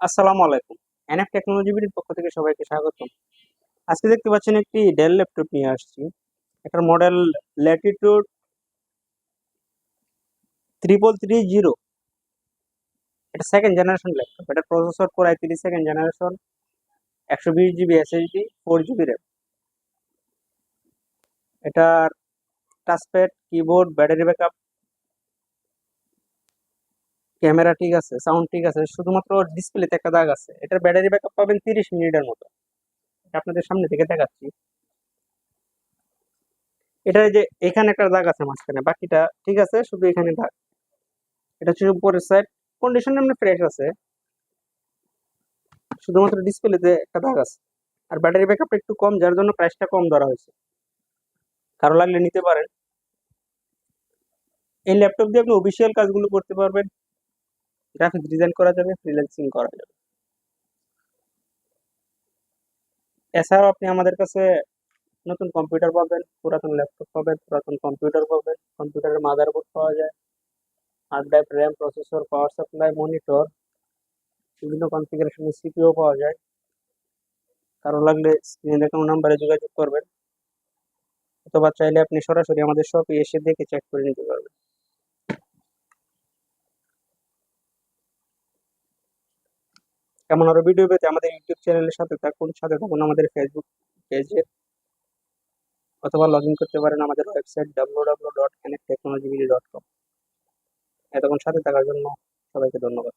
আসসালামু আলাইকুম। NF technology বিডির পক্ষ থেকে সবাইকে স্বাগতম। আজকে দেখতে পাচ্ছেন একটি ডেল ল্যাপটপ নিয়ে আসছি। এটার model Latitude triple three zero এটা সেকেন্ড জেনারেশন ল্যাপটপ এটা প্রসেসর কোর আই তিরিশ সেকেন্ড জেনারেশন একশো বিশ GB SSD four GB RAM এটার touchpad keyboard battery backup camera ঠিক আছে সাউন্ড ঠিক আছে, শুধুমাত্র ডিসপ্লেতে একটা দাগ আছে। এটার ব্যাটারি ব্যাকআপ পাবেন তিরিশ মিনিটের মতো। আপনাদের সামনে থেকে দেখাচ্ছি। এটা যে, এখানে একটা দাগ আছে মাঝখানে, বাকিটা ঠিক আছে, শুধু এখানে দাগ। এটা হচ্ছে উপরের সাইড কন্ডিশন এমনি ফ্রেশ আছে। শুধুমাত্র ডিসপ্লেতে একটা দাগ আছে। আর ব্যাটারি ব্যাকআপটা একটু কম, যার জন্য প্রাইসটা কম ধরা হয়েছে। কারও লাগলে নিতে পারেন। এই ল্যাপটপ দিয়ে আপনি অফিসিয়াল কাজগুলো করতে পারবেন। গ্রাফিক্স ডিজাইন করা যাবে ফ্রিল্যান্সিং করা যাবে। এছাড়াও আপনি আমাদের কাছে নতুন কম্পিউটার পাবেন, পুরাতন ল্যাপটপ পাবেন, পুরাতন কম্পিউটার পাবেন কম্পিউটারের মাদারবোর্ড পাওয়া যায় hard drive RAM processor power supply monitor বিভিন্ন কনফিগারেশনের সিপিও পাওয়া যায়। কারও লাগলে স্ক্রিনে দেখানো নাম্বারে যোগাযোগ করবেন, অথবা চাইলে আপনি সরাসরি আমাদের শপে এসে দেখে চেক করে নিতে পারবেন। এমন আরও ভিডিও পেতে আমাদের ইউটিউব চ্যানেলের সাথে থাকুন সাথে থাকুন আমাদের ফেসবুক পেজে অথবা লগ ইন করতে পারেন আমাদের website W W dot technology dot com এতক্ষণ সাথে থাকার জন্য সবাইকে ধন্যবাদ।